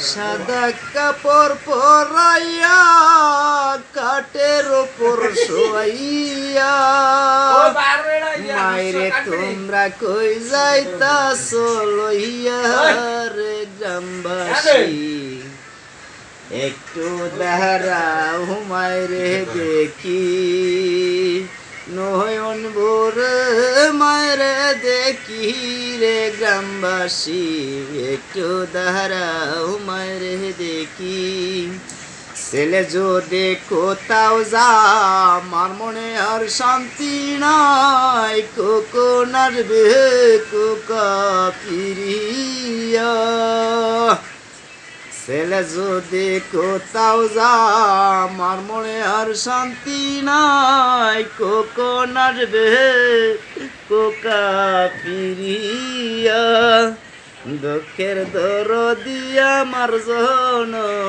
সাদা কাপড় পরাইয়া কাটের ওপর মাইরে তোমরা কই যাইতা লইয়া রে গ্রামবাসী? একটু দাঁড়াও মাইরে দেখি। নয়ন ভোরে মায়েরে দেখি রে গ্রামবাসী, একটু দাঁড়াও মায়েরে দেখি। ছেলে যদি কোথাও যা আমার মনে আর শান্তি নাই কোকো নাচবে কোকা পিরিয়া ছেলে যদি কোথাও যা আমার মনে আর শান্তি নাই। কোকো নাচবে কোকা ফিরিয়া, দুঃখের দর দিয়া আমার জনম।